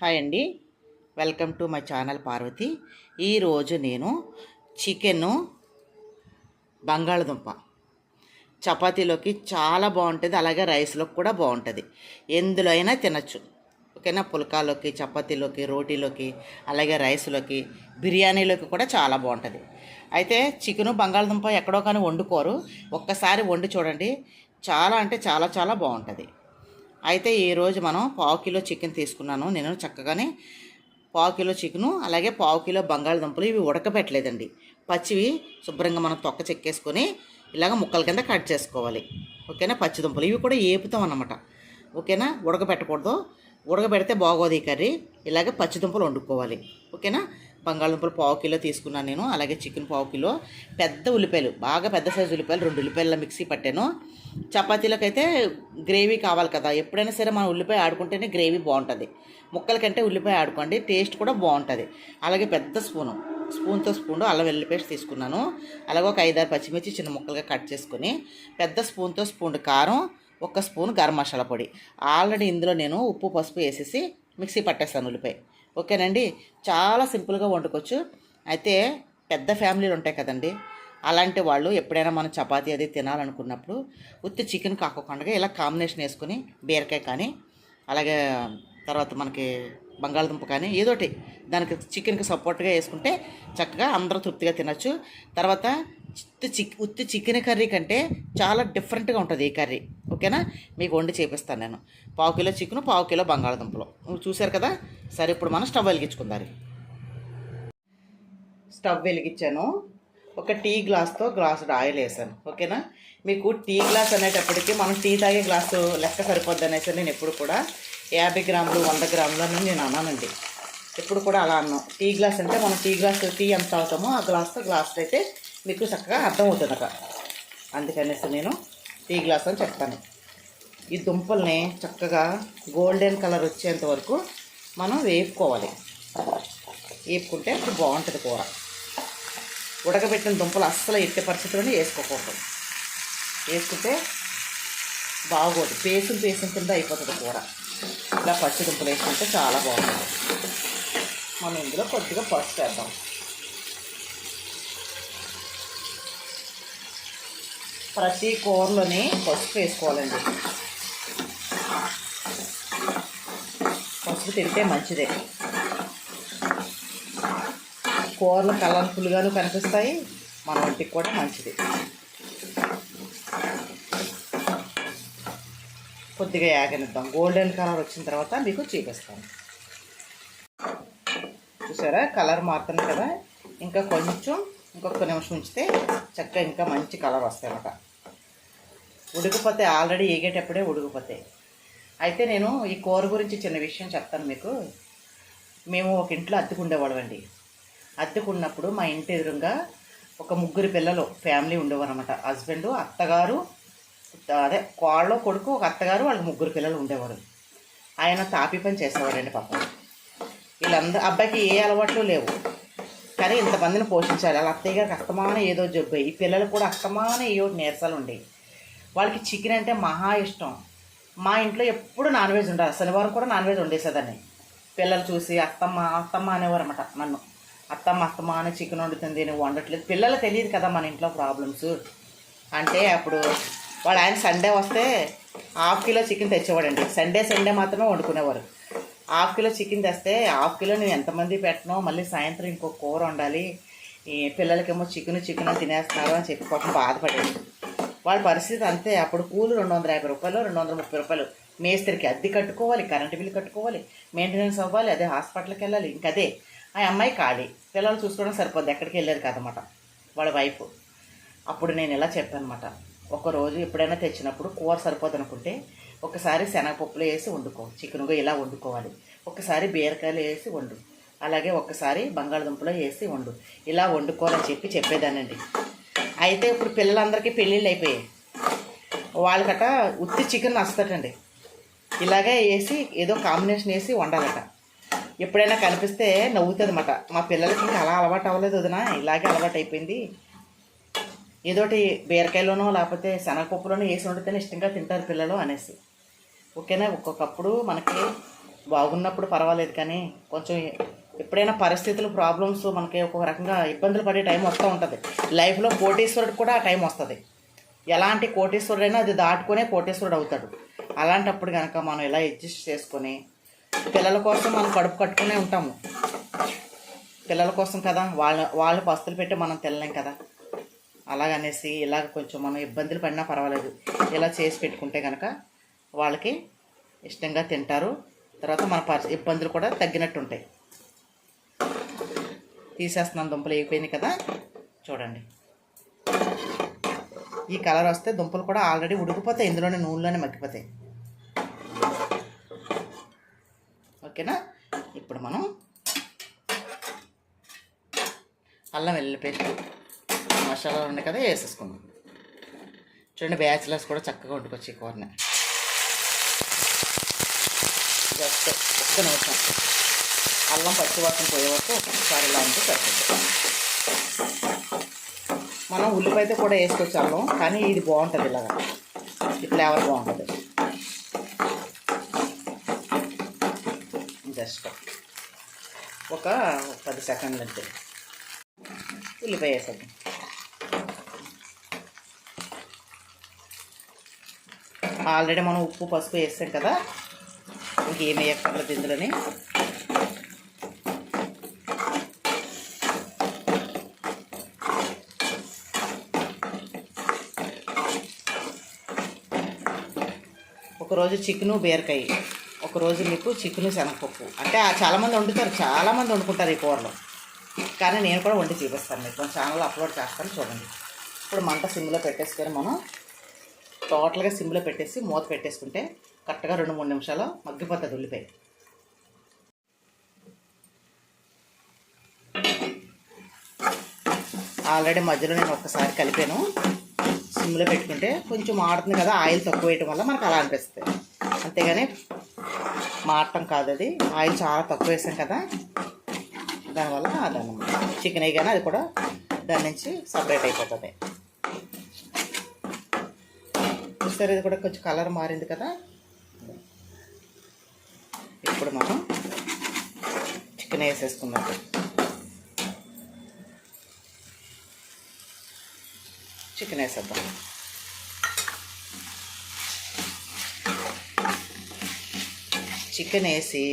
Hi అండి. Welcome to my channel Parvathi. ఈరోజు నేను చికెను బంగాళదుంప. చపాతీలోకి చాలా బాగుంటుంది అలాగే రైస్లోకి కూడా బాగుంటుంది. ఎందులో అయినా తినచ్చు. ఓకేనా? పుల్కాలోకి చపాతీలోకి రోటీలోకి అలాగే రైస్లోకి బిర్యానీలోకి కూడా చాలా బాగుంటుంది. అయితే చికెను బంగాళదుంప ఎక్కడో కానీ వండుకోరు. ఒక్కసారి వండి చూడండి. చాలా అంటే చాలా చాలా బాగుంటుంది. అయితే ఈరోజు మనం పావు కిలో చికెన్ తీసుకున్నాను. నేను చక్కగానే పావు కిలో చికెను అలాగే పావు కిలో బంగాళదుంపలు ఇవి ఉడకబెట్టలేదండి. పచ్చివి శుభ్రంగా మనం తొక్క చెక్కేసుకొని ఇలాగ ముక్కల కింద కట్ చేసుకోవాలి. ఓకేనా? పచ్చిదుంపలు ఇవి కూడా ఏపుతాం అన్నమాట. ఓకేనా? ఉడకబెట్టకూడదు. ఉడకబెడితే బాగోదు ఈ కర్రీ. ఇలాగే పచ్చిదుంపలు వండుకోవాలి. ఓకేనా? బంగాళదుంపలు పావు కిలో తీసుకున్నాను నేను అలాగే చికెన్ పావు కిలో. పెద్ద ఉల్లిపాయలు బాగా పెద్ద సైజు ఉల్లిపాయలు రెండు ఉల్లిపాయల మిక్సీ పట్టాను. చపాతీలకైతే గ్రేవీ కావాలి కదా ఎప్పుడైనా సరే మనం ఉల్లిపాయ ఆడుకుంటేనే గ్రేవీ బాగుంటుంది. ముక్కల కంటే ఉల్లిపాయ ఆడుకోండి టేస్ట్ కూడా బాగుంటుంది. అలాగే పెద్ద స్పూను స్పూన్తో స్పూన్ అల్లం వెల్లుల్లి పేస్ట్ తీసుకున్నాను. అలాగే ఒక ఐదారు పచ్చిమిర్చి చిన్న ముక్కలుగా కట్ చేసుకొని పెద్ద స్పూన్తో స్పూన్ కారం ఒక స్పూన్ గరం మసాలా పొడి. ఆల్రెడీ ఇందులో నేను ఉప్పు పసుపు వేసేసి మిక్సీ పట్టేస్తాను ఉల్లిపాయ. ఓకేనండి? చాలా సింపుల్గా వండుకోవచ్చు. అయితే పెద్ద ఫ్యామిలీలు ఉంటాయి కదండి. అలాంటి వాళ్ళు ఎప్పుడైనా మనం చపాతీ అది తినాలనుకున్నప్పుడు ఉత్తి చికెన్ కాకుండా ఇలా కాంబినేషన్ వేసుకొని బీరకాయ కానీ అలాగే తర్వాత మనకి బంగాళదుంప కానీ ఏదోటి దానికి చికెన్కి సపోర్ట్గా వేసుకుంటే చక్కగా అందరూ తృప్తిగా తినచ్చు. తర్వాత ఉత్తి చిక్ ఉత్తి చికెన్ కర్రీ కంటే చాలా డిఫరెంట్గా ఉంటుంది ఈ కర్రీ. ఓకేనా? మీకు వండి చేపిస్తాను నేను. పావు కిలో చికెన్ పావు కిలో బంగాళదుంపలు. నువ్వు చూశారు కదా? సరే ఇప్పుడు మనం స్టవ్ వెలిగించుకుందాం స్టవ్ వెలిగించాను. ఒక టీ గ్లాస్తో గ్లాస్ ఆయిల్ వేసాను. ఓకేనా? మీకు టీ గ్లాస్ అనేటప్పటికి మనం టీ తాగే గ్లాసు లెక్క సరిపోద్ది అనేసి నేను ఎప్పుడు కూడా యాభై గ్రాములు వంద గ్రాములు అని నేను అన్నానండి. ఎప్పుడు కూడా అలా అన్నాం. టీ గ్లాస్ అంటే మనం టీ గ్లాస్ టీ ఎంత తాగుతామో ఆ గ్లాస్తో గ్లాస్ అయితే మీకు చక్కగా అర్థమవుతుంది అక్కడ అందుకనేసి నేను టీ గ్లాస్ అని చెప్తాను. ఈ దుంపల్ని చక్కగా గోల్డెన్ కలర్ వచ్చేంత వరకు మనం వేపుకోవాలి. వేపుకుంటే అప్పుడు బాగుంటుంది కూర. ఉడకబెట్టిన దుంపలు అస్సలు ఎట్టి పరిస్థితుల్లోనే వేసుకోకూడదు. వేసుకుంటే బాగోదు. పేసులు పేసిన కింద అయిపోతుంది కూర. ఇలా పచ్చి దుంపలు వేసుకుంటే చాలా బాగుంటుంది. మనం ఇందులో కొద్దిగా పసుపు వేద్దాం. ప్రతి కూరలోని పసుపు వేసుకోవాలండి. పసుపు తింటే మంచిదే. కూరలు కలర్ఫుల్గాను కనిపిస్తాయి మన ఒంటికి కూడా మంచిది. కొద్దిగా యాగనిద్దాం. గోల్డెన్ కలర్ వచ్చిన తర్వాత మీకు చూపిస్తాను. చూసారా? కలర్ మారుతుంది కదా? ఇంకా కొంచెం ఇంకొక నిమిషం ఉంచితే చక్కగా ఇంకా మంచి కలర్ వస్తాయి అన్నమాట ఉడికిపోతే ఆల్రెడీ ఏగేటప్పుడే ఉడికిపోతాయి. అయితే నేను ఈ కూర గురించి చిన్న విషయం చెప్తాను మీకు. మేము ఒక ఇంట్లో అద్దెకుండేవాళ్ళం అండి అద్దెకున్నప్పుడు మా ఇంటి ఎదురుగా ఒక ముగ్గురు పిల్లలు ఫ్యామిలీ ఉండేవారు అనమాట హస్బెండ్ అత్తగారు అదే కోళ్ళ కొడుకు ఒక అత్తగారు వాళ్ళకి ముగ్గురు పిల్లలు ఉండేవారు ఆయన తాపి పని చేసేవాడండి పాపం. వీళ్ళందరూ అబ్బాయికి ఏ అలవాట్లు లేవు. కానీ ఇంతమందిని పోషించాలి. వాళ్ళ అత్తయ్య గారికి అస్తమాన ఏదో జబ్బు. ఈ పిల్లలు కూడా అస్తమాన ఏదో నీరసాలు ఉండేవి. వాళ్ళకి చికెన్ అంటే మహా ఇష్టం. మా ఇంట్లో ఎప్పుడు నాన్ వెజ్ ఉండాలి శనివారం కూడా నాన్ వెజ్ వండేసేదాన్ని. పిల్లలు చూసి అత్తమ్మ అత్తమ్మ అనేవారు అనమాట నన్ను. అత్తమ్మ అత్తమ్మ అని చికెన్ వండుతుంది నేను వండట్లేదు. పిల్లలు తెలియదు కదా మన ఇంట్లో ప్రాబ్లమ్స్ అంటే అప్పుడు వాడు ఆయన సండే వస్తే హాఫ్ కిలో చికెన్ తెచ్చేవాడండి. సండే సండే మాత్రమే వండుకునేవారు. హాఫ్ కిలో చికెన్ తెస్తే హాఫ్ కిలో నేను ఎంతమంది పెట్టను మళ్ళీ సాయంత్రం ఇంకో కూర వండాలి. పిల్లలకేమో చికెన్ చికెన్ తినేస్తున్నారు అని చెప్పి పాపం బాధపడేది. వాళ్ళ పరిస్థితి అంతే. అప్పుడు కూలు రెండు వందల యాభై రూపాయలు రెండు వందల ముప్పై రూపాయలు. మేస్త్రికి అద్దె కట్టుకోవాలి కరెంటు బిల్లు కట్టుకోవాలి మెయింటెనెన్స్ అవ్వాలి అదే హాస్పిటల్కి వెళ్ళాలి. ఇంకదే ఆ అమ్మాయి ఖాళీ. పిల్లలు చూసుకోవడం సరిపోద్ది. ఎక్కడికి వెళ్ళారు కదమాట వాళ్ళ వైఫ్. అప్పుడు నేను ఇలా చెప్పానమాట. ఒకరోజు ఎప్పుడైనా తెచ్చినప్పుడు కూర సరిపోదు అనుకుంటే ఒకసారి శనగపప్పులు వేసి వండుకో. చికెన్గా ఇలా వండుకోవాలి. ఒకసారి బీరకాయలు వేసి వండు. అలాగే ఒకసారి బంగాళదుంపలో వేసి వండు. ఇలా వండుకోవాలని చెప్పి చెప్పేదానండి అయితే ఇప్పుడు పిల్లలందరికీ పెళ్ళిళ్ళు అయిపోయాయి. వాళ్ళకట ఉత్తి చికెన్ నచ్చదటండి ఇలాగే వేసి ఏదో కాంబినేషన్ వేసి వండాలట. ఎప్పుడైనా కనిపిస్తే నవ్వుతుంది అనమాట మా పిల్లలకి ఇంకా అలా అలవాటు అవ్వలేదు వదినా ఇలాగే అలవాటు అయిపోయింది. ఏదోటి బీరకాయలోనో లేకపోతే శనగపప్పులోనో వేసి వండితేనే ఇష్టంగా తింటారు పిల్లలు అనేసి. ఓకేనా? ఒక్కొక్కప్పుడు మనకి బాగున్నప్పుడు పర్వాలేదు కానీ కొంచెం ఎప్పుడైనా పరిస్థితులు ప్రాబ్లమ్స్ మనకి ఒక రకంగా ఇబ్బందులు పడే టైం వస్తూ ఉంటుంది. లైఫ్లో కోటీశ్వరుడు కూడా ఆ టైం వస్తుంది. ఎలాంటి కోటేశ్వరుడైనా అది దాటుకునే కోటేశ్వరుడు అవుతాడు. అలాంటప్పుడు కనుక మనం ఇలా అడ్జస్ట్ చేసుకొని పిల్లల కోసం మనం కడుపు కట్టుకునే ఉంటాము. పిల్లల కోసం కదా వాళ్ళ వాళ్ళు పస్తులు పెట్టి మనం తినలేం కదా. అలాగనేసి ఇలాగ కొంచెం మనం ఇబ్బందులు పడినా పర్వాలేదు. ఇలా చేసి పెట్టుకుంటే కనుక వాళ్ళకి ఇష్టంగా తింటారు. తర్వాత మన పరి ఇబ్బందులు కూడా తగ్గినట్టు ఉంటాయి తీసేస్తున్నాను దుంపలు అయిపోయినాయి కదా. చూడండి. ఈ కలర్ వస్తే దుంపలు కూడా ఆల్రెడీ ఉడికిపోతాయి. ఇందులోనే నూనెలోనే మగ్గిపోతాయి. ఓకేనా? ఇప్పుడు మనం అల్లం వెల్లుల్లి పేస్ట్ మసాలాలు ఉన్నాయి కదా వేసేసుకుందాం. చూడండి బ్యాచిలర్స్ కూడా చక్కగా వండుకోవచ్చు ఈ కూరని. జస్ట్ ఒక్క నిమిషం. అల్లం పచ్చివాసన పోయే వరకు ఒకసారి ఇలా ఉంటే సరిపోతుంది మనం ఉల్లిపాయతో కూడా వేసుకోవచ్చు అల్లం కానీ ఇది బాగుంటుంది ఇలాగా. ఈ ఫ్లేవర్ బాగుంటుంది. జస్ట్ ఒక పది సెకండ్లు అంతే. ఉల్లిపాయ వేసేద్దాం. ఆల్రెడీ మనం ఉప్పు పసుపు వేస్తాం కదా ఇంకేమి వేయక్కర్లేదు ఇందులోని. ఒకరోజు చికెను బీరకాయ. ఒకరోజు మీకు చికెను శనగపప్పు. అంటే చాలామంది వండుతారు. చాలామంది వండుకుంటారు ఈ కూరలో. కానీ నేను కూడా వండి చూపిస్తాను మీకు. మన ఛానల్లో అప్లోడ్ చేస్తాను చూడండి. ఇప్పుడు మంట సిమ్లో పెట్టేసుకొని మనం టోటల్గా సిమ్లో పెట్టేసి మూత పెట్టేసుకుంటే కరెక్ట్గా రెండు మూడు నిమిషాలు మగ్గిపోతుంది ఉల్లిపాయ ఆల్రెడీ మధ్యలో నేను ఒక్కసారి కలిపాను. సిమ్లో పెట్టుకుంటే కొంచెం మాడుతుంది కదా ఆయిల్ తక్కువ వేయటం వల్ల మనకు అలా అనిపిస్తుంది. అంతేగాని మాడటం కాదు అది. ఆయిల్ చాలా తక్కువ వేసాం కదా దానివల్ల అదన్నమాట చికెన్ వేయగానే అది కూడా దాని నుంచి సపరేట్ అయిపోతుంది. చూస్తారు ఇది కూడా కొంచెం కలర్ మారింది కదా. ఇప్పుడు మనం చికెన్ వేసేసుకున్నాం చికెన్ వేసేద్దాం. చికెన్ వేసి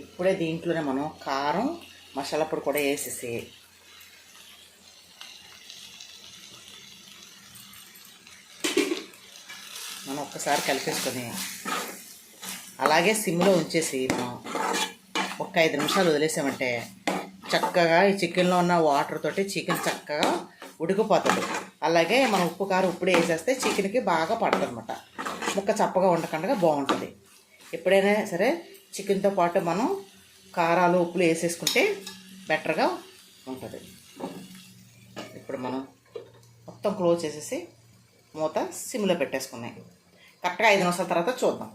ఇప్పుడే దీంట్లోనే మనం కారం మసాలా పొడి కూడా వేసేసి. మనం ఒక్కసారి కలిపేసుకొని అలాగే సిమ్లో ఉంచేసి మనం ఒక ఐదు నిమిషాలు వదిలేసామంటే చక్కగా ఈ చికెన్లో ఉన్న వాటర్ తోటి చికెన్ చక్కగా ఉడికిపోతుంది. అలాగే మనం ఉప్పు కారం ఉప్పుడే వేసేస్తే చికెన్కి బాగా పడుతుంది అనమాట ముక్క చప్పగా ఉండకుండా బాగుంటుంది. ఎప్పుడైనా సరే చికెన్తో పాటు మనం కారాలు ఉప్పులు వేసేసుకుంటే బెటర్గా ఉంటుంది. ఇప్పుడు మనం మొత్తం క్లోజ్ చేసేసి మూత సిమ్లో పెట్టేసుకున్నాయి. కరెక్ట్గా ఐదు నిమిషాల తర్వాత చూద్దాం.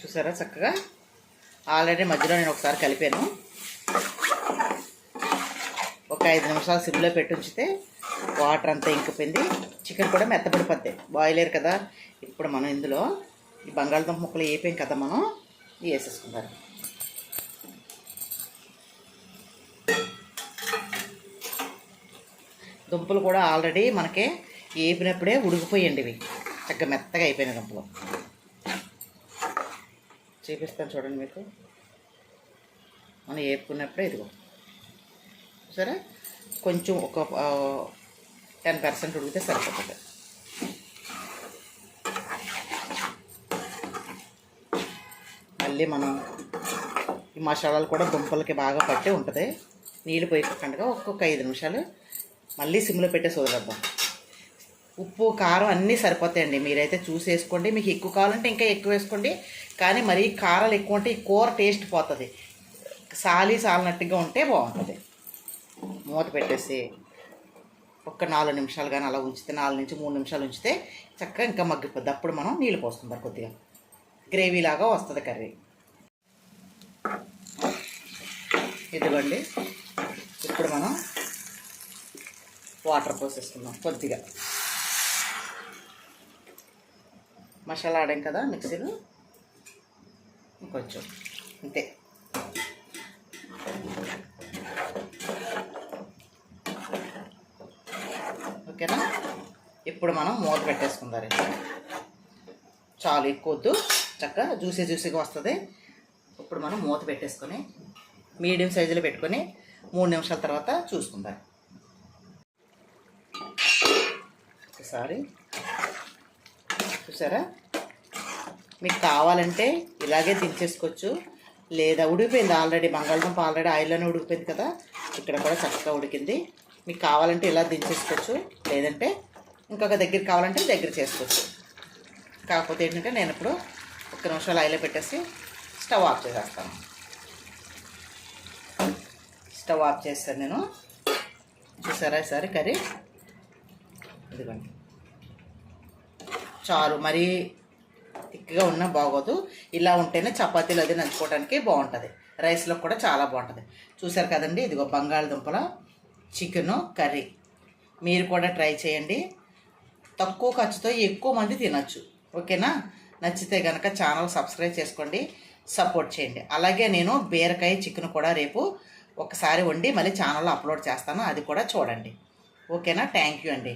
చూసారా చక్కగా? ఆల్రెడీ మధ్యలో నేను ఒకసారి కలిపాను. ఒక ఐదు నిమిషాలు సిమ్లో పెట్టి ఉంచితే వాటర్ అంతా ఇంకిపోయింది. చికెన్ కూడా మెత్తపడిపోద్ది బాయిలర్ కదా. ఇప్పుడు మనం ఇందులో ఈ బంగాళదుంప ముక్కలు వేపాం కదా మనం ఇవి దుంపలు కూడా ఆల్రెడీ మనకి వేపినప్పుడే ఉడికిపోయండి ఇవి. చక్కగా మెత్తగా అయిపోయినాయి దుంపలు. చూపిస్తాను చూడండి మీకు. మనం వేపుకున్నప్పుడే ఇదిగో. సరే? కొంచెం ఒక టెన్ పర్సెంట్ ఉడికితే సరిపోతుంది. మళ్ళీ మనం ఈ మసాలాలు కూడా దుంపలకి బాగా పట్టి ఉంటుంది. నీళ్ళు పోయకుండా ఒక్కొక్క ఐదు నిమిషాలు మళ్ళీ సిమ్లో పెట్టేసి వదిలేద్దాం ఉప్పు కారం అన్నీ సరిపోతాయండి. మీరైతే చూసి వేసుకోండి మీకు ఎక్కువ కావాలంటే ఇంకా ఎక్కువ వేసుకోండి. కానీ మరీ కారాలు ఎక్కువ ఉంటే ఈ కూర టేస్ట్ పోతుంది. సాలి సాలినట్టుగా ఉంటే బాగుంటుంది. మూత పెట్టేసి ఒక్క నాలుగు నిమిషాలు కానీ అలా ఉంచితే నాలుగు నుంచి మూడు నిమిషాలు ఉంచితే చక్కగా ఇంకా మగ్గిపోద్ది. అప్పుడు మనం నీళ్ళు పోసుకుందాం కొద్దిగా. గ్రేవీ లాగా వస్తుంది కర్రీ. ఇదిగోండి. ఇప్పుడు మనం వాటర్ పోసేసుకుందాం కొద్దిగా. మసాలా ఆడాం కదా మిక్సీలో? ఇంకొంచెం. అంతే. ఓకేనా? ఇప్పుడు మనం మూత పెట్టేసుకుందాం చాలు ఎక్కువ వద్దు చక్కగా జ్యూసీ జ్యూసీగా వస్తుంది. ఇప్పుడు మనం మూత పెట్టేసుకొని మీడియం సైజులో పెట్టుకొని మూడు నిమిషాల తర్వాత చూసుకుందాం. ఒకసారి చూసారా? మీకు కావాలంటే ఇలాగే దించేసుకోవచ్చు. లేదా ఉడికిపోయింది ఆల్రెడీ. బంగాళదుంప ఆల్రెడీ ఆయిల్లోనే ఉడికిపోయింది కదా. ఇక్కడ కూడా చక్కగా ఉడికింది. మీకు కావాలంటే ఇలా దించేసుకోవచ్చు. లేదంటే ఇంకొక దగ్గర కావాలంటే దగ్గర చేసుకోవచ్చు. కాకపోతే ఏంటంటే నేను ఇప్పుడు ఒక్క నిమిషాలు ఆయిల్లో పెట్టేసి స్టవ్ ఆఫ్ చేసేస్తాను. స్టవ్ ఆఫ్ చేస్తాను నేను. చూసారా ఈసారి కర్రీ? ఇదిగోండి. చారు మరీ థిక్గా ఉన్నా బాగోదు. ఇలా ఉంటేనే చపాతీలు అది నంచుకోవడానికి బాగుంటుంది. రైస్లో కూడా చాలా బాగుంటుంది. చూసారు కదండి? ఇదిగో బంగాళదుంపల చికెను కర్రీ. మీరు కూడా ట్రై చేయండి. తక్కువ ఖర్చుతో ఎక్కువ మంది తినచ్చు. ఓకేనా? నచ్చితే కనుక ఛానల్ సబ్స్క్రైబ్ చేసుకోండి. సపోర్ట్ చేయండి. అలాగే నేను బీరకాయ చికెన్ కూడా రేపు ఒకసారి వండి మళ్ళీ ఛానల్లో అప్లోడ్ చేస్తాను. అది కూడా చూడండి. ఓకేనా? థ్యాంక్ యూ అండి.